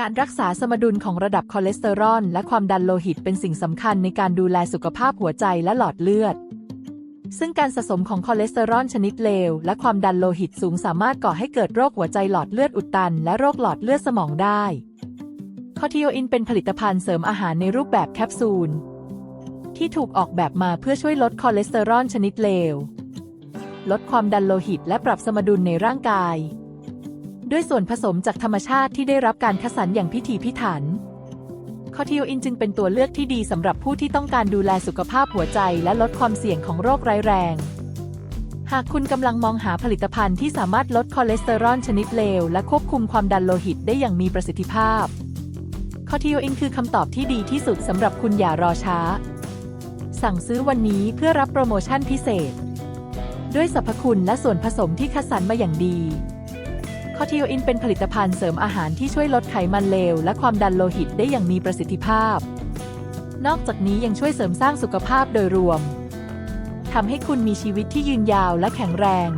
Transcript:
การรักษาสมดุลของระดับคอเลสเตอรอลและความดันโลหิตเป็นสิ่งสำคัญในการดูแลสุขภาพหัวใจและหลอดเลือด ซึ่งการสะสมของคอเลสเตอรอลชนิดเลว และความดันโลหิตสูงสามารถก่อให้เกิดโรคหัวใจหลอดเลือดอุดตัน และโรคหลอดเลือดสมองได้คอทิโออินเป็นผลิตภัณฑ์เสริมอาหารในรูปแบบแคปซูล ที่ถูกออกแบบมาเพื่อช่วยลดคอเลสเตอรอลชนิดเลว ลดความดันโลหิต และปรับสมดุลในร่างกาย ด้วยส่วนผสมจากธรรมชาติที่ได้รับการคัดสรรอย่างพิถีพิถัน คอทิโออินจึงเป็นตัวเลือกที่ดีสำหรับผู้ที่ต้องการดูแลสุขภาพหัวใจและลดความเสี่ยงของโรคร้ายแรง หากคุณกำลังมองหาผลิตภัณฑ์ที่สามารถลดคอเลสเตอรอลชนิดเลว และควบคุมความดันโลหิตได้อย่างมีประสิทธิภาพ คอทิโออินคือคำตอบที่ดีที่สุดสำหรับคุณอย่ารอช้า สั่งซื้อวันนี้เพื่อรับโปรโมชั่นพิเศษ ด้วยสรรพคุณและส่วนผสมที่คัดสรรมาอย่างดี คอทิโออินเป็นผลิตภัณฑ์เสริมอาหารที่ช่วยลดไขมันเลว และความดันโลหิตได้อย่างมีประสิทธิภาพ นอกจากนี้ยังช่วยเสริมสร้างสุขภาพโดยรวมทำให้คุณมีชีวิตที่ยืนยาวและแข็งแรง